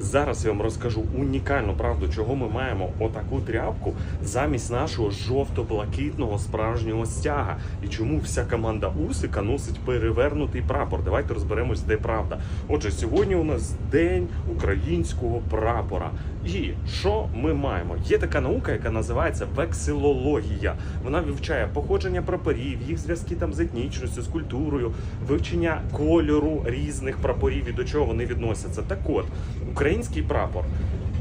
Зараз я вам розкажу унікальну правду, чого ми маємо отаку тряпку замість нашого жовто-блакитного справжнього стяга. І чому вся команда Усика носить перевернутий прапор. Давайте розберемось, де правда. Отже, сьогодні у нас день українського прапора. І що ми маємо? Є така наука, яка називається вексилологія. Вона вивчає походження прапорів, їх зв'язки там з етнічністю, з культурою, вивчення кольору різних прапорів і до чого вони відносяться. Так от, український прапор.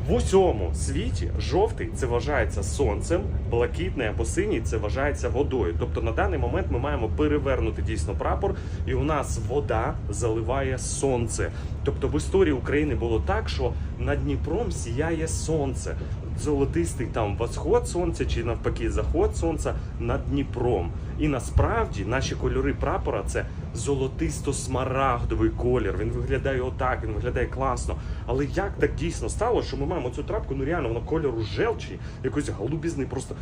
В усьому світі жовтий це вважається сонцем, блакитний або синій це вважається водою. Тобто на даний момент ми маємо перевернути дійсно прапор, і у нас вода заливає сонце. Тобто в історії України було так, що над Дніпром сіяє сонце. Золотистий там восход сонця чи навпаки заход сонця над Дніпром. І насправді наші кольори прапора це золотисто-смарагдовий колір. Він виглядає отак, він виглядає класно. Але як так дійсно стало, що ми маємо цю трапку, ну реально вона кольору желчі, якоїсь голубізни, просто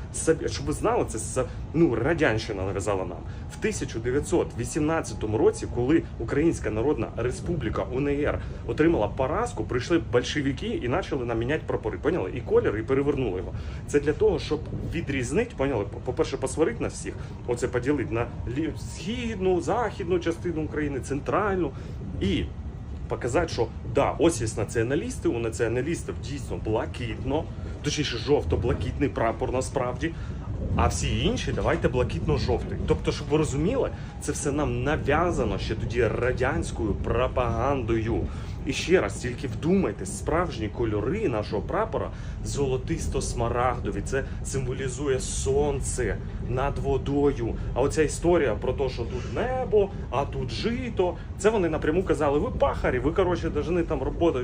щоб ви знали, це ну радянщина нав'язала нам в 1918 році, коли Українська Народна Республіка УНР отримала поразку, прийшли большевики і почали нам міняти прапори. Поняли? І колір, і перевернули його. Це для того, щоб відрізнити, поняли, по-перше, посварити нас всіх, оце поділити на східну, західну частину України, центральну і показати, що да, ось є націоналісти, у націоналістів дійсно блакитно, точніше жовто-блакитний прапор насправді. А всі інші давайте блакитно-жовтий. Тобто, щоб ви розуміли, це все нам нав'язано ще тоді радянською пропагандою. І ще раз, тільки вдумайтесь, справжні кольори нашого прапора золотисто-смарагдові. Це символізує сонце над водою. А оця історія про те, що тут небо, а тут жито. Це вони напряму казали: ви пахарі, ви коротше должны там роботи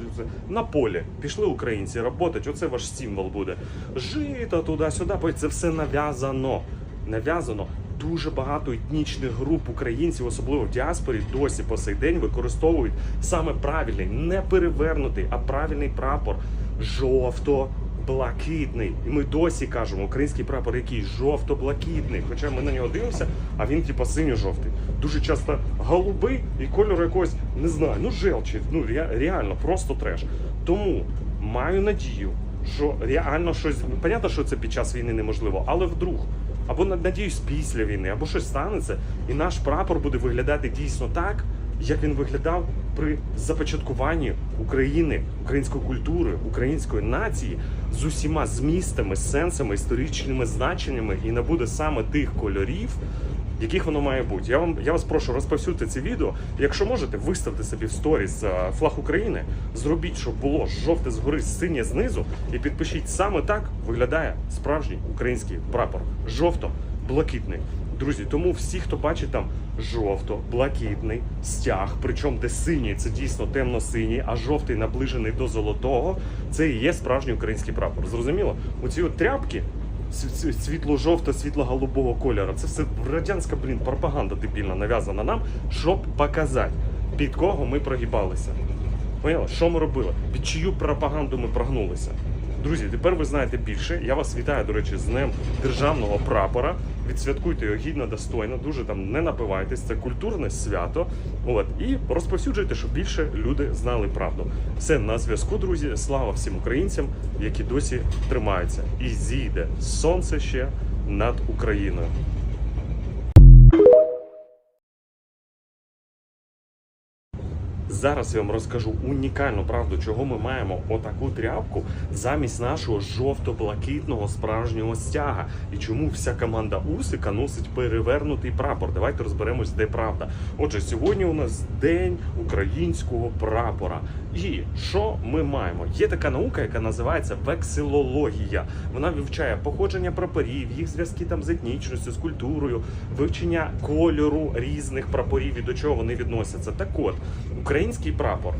на полі. Пішли українці роботати. Оце ваш символ буде. Жито туди-сюди. Це все нав'язано. Нав'язано. Дуже багато етнічних груп українців, особливо в діаспорі, досі по сей день використовують саме правильний, не перевернутий, а правильний прапор жовто-блакитний. І ми досі кажемо, український прапор який жовто-блакитний. Хоча ми на нього дивимося, а він типа синьо-жовтий. Дуже часто голубий і кольору якогось не знаю, ну желчі, ну ре- реально, просто треш. Тому маю надію, що реально щось. Ну, понятно, що це під час війни неможливо, але вдруг. Або на- надіюсь, після війни, або щось станеться, і наш прапор буде виглядати дійсно так, як він виглядав при започаткуванні України, української культури, української нації з усіма змістами, сенсами, історичними значеннями, і набуде саме тих кольорів, яких воно має бути. Я вам я вас прошу розповсюдьте це відео. Якщо можете, виставте собі в сторіс е, флаг України, зробіть, щоб було жовте згори, синє знизу, і підпишіть саме так виглядає справжній український прапор. Жовто-блакитний. Друзі, тому всі, хто бачить там жовто-блакитний стяг, причому де синій це дійсно темно-синій, а жовтий наближений до золотого, це і є справжній український прапор. Зрозуміло? Оці от тряпки світло-жовто, світло-голубого кольору. Це все радянська блін, пропаганда дебільна нав'язана нам, щоб показати, під кого ми прогибалися. Поняла? що ми робили? Під чию пропаганду ми прогнулися. Друзі, тепер ви знаєте більше. Я вас вітаю, до речі, з Днем державного прапора. Відсвяткуйте його гідно, достойно, дуже там не напивайтесь. Це культурне свято. От і розповсюджуйте, щоб більше люди знали правду. Все на зв'язку, друзі. Слава всім українцям, які досі тримаються. І зійде сонце ще над Україною. Зараз я вам розкажу унікальну правду, чого ми маємо отаку тряпку замість нашого жовто-блакитного справжнього стяга. І чому вся команда Усика носить перевернутий прапор. Давайте розберемось, де правда. Отже, сьогодні у нас день українського прапора. І що ми маємо? Є така наука, яка називається вексилологія. Вона вивчає походження прапорів, їх зв'язки там з етнічністю, з культурою, вивчення кольору різних прапорів і до чого вони відносяться. Так от, український прапор.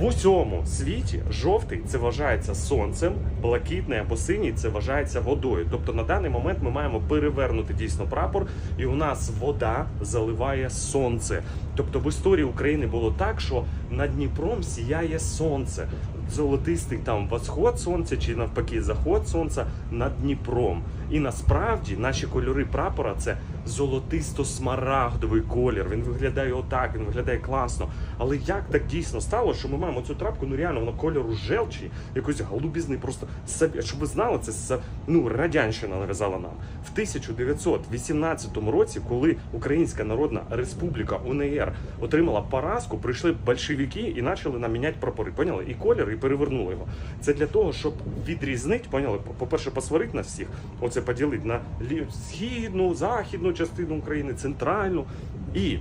В усьому світі жовтий це вважається сонцем, блакитний або синій це вважається водою. Тобто на даний момент ми маємо перевернути дійсно прапор, і у нас вода заливає сонце. Тобто в історії України було так, що над Дніпром сіяє сонце. Золотистий там восход сонця чи навпаки заход сонця над Дніпром. І насправді наші кольори прапора це золотисто-смарагдовий колір. Він виглядає отак, він виглядає класно. Але як так дійсно стало, що ми маємо цю трапку, ну реально вона кольору желчі, якось голубізний, просто. Щоб ви знали, це ну, радянщина нав'язала нам. В 1918 році, коли Українська Народна Республіка УНР отримала поразку, прийшли большевики і почали нам міняти прапори. Поняли? І колір, і перевернули його. Це для того, щоб відрізнити, поняли, по-перше, посварити нас всіх, оце поділити на східну, західну частину України, центральну. І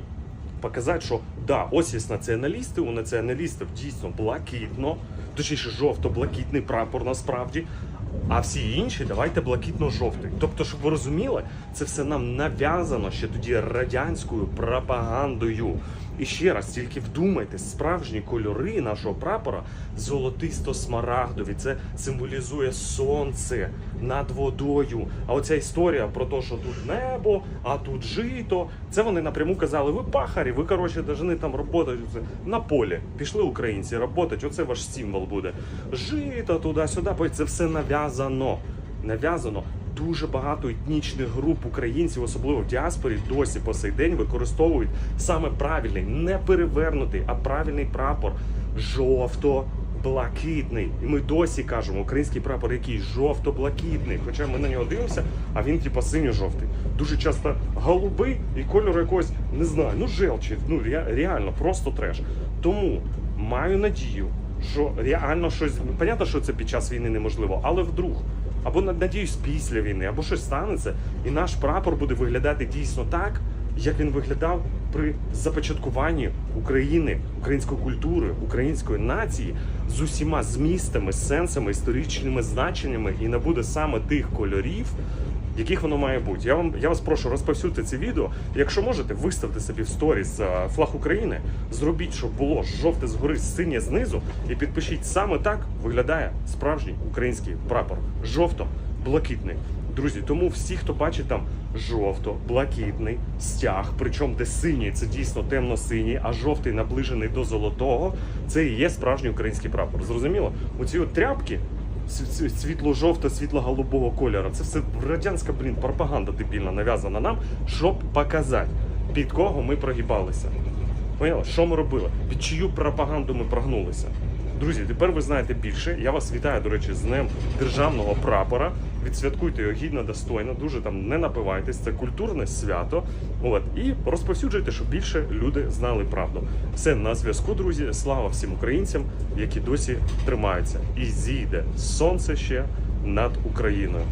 показати, що да, ось є націоналісти, у націоналістів дійсно блакитно, точніше жовто-блакитний прапор насправді. А всі інші давайте блакитно-жовтий. Тобто, щоб ви розуміли, це все нам нав'язано ще тоді радянською пропагандою. І ще раз, тільки вдумайтесь, справжні кольори нашого прапора золотисто-смарагдові. Це символізує сонце над водою. А оця історія про те, що тут небо, а тут жито. Це вони напряму казали: ви пахарі, ви коротше должны там роботи на полі. Пішли українці роботати, оце ваш символ буде. Жито туди-сюди, це все нав'язано. Нав'язано. Дуже багато етнічних груп українців, особливо в діаспорі, досі по сей день використовують саме правильний, не перевернутий, а правильний прапор жовто-блакитний. І ми досі кажемо, український прапор який жовто-блакитний. Хоча ми на нього дивимося, а він типа синьо-жовтий. Дуже часто голубий і кольору якогось не знаю, ну желчі, ну ре- реально, просто треш. Тому маю надію, що реально щось. Понятно, що це під час війни неможливо, але вдруг. Або на- надіюсь, після війни, або щось станеться, і наш прапор буде виглядати дійсно так, як він виглядав при започаткуванні України, української культури, української нації з усіма змістами, сенсами, історичними значеннями, і набуде саме тих кольорів, яких воно має бути. Я вам я вас прошу розповсюдити це відео. Якщо можете, виставте собі в сторіс е, флаг України, зробіть, щоб було жовте згори, синє знизу, і підпишіть саме так виглядає справжній український прапор. Жовто-блакитний. Друзі, тому всі, хто бачить там жовто-блакитний стяг, причому де синій це дійсно темно-синій, а жовтий наближений до золотого, це і є справжній український прапор. Зрозуміло? Оці от тряпки св- світло-жовто, світло-голубого кольору. Це все радянська блін, пропаганда дебільна нав'язана нам, щоб показати, під кого ми прогибалися. Поняли, що ми робили? Під чию пропаганду ми прогнулися. Друзі, тепер ви знаєте більше. Я вас вітаю, до речі, з Днем державного прапора. Відсвяткуйте його гідно, достойно, дуже там не напивайтесь. Це культурне свято. От і розповсюджуйте, щоб більше люди знали правду. Все на зв'язку, друзі. Слава всім українцям, які досі тримаються. І зійде сонце ще над Україною.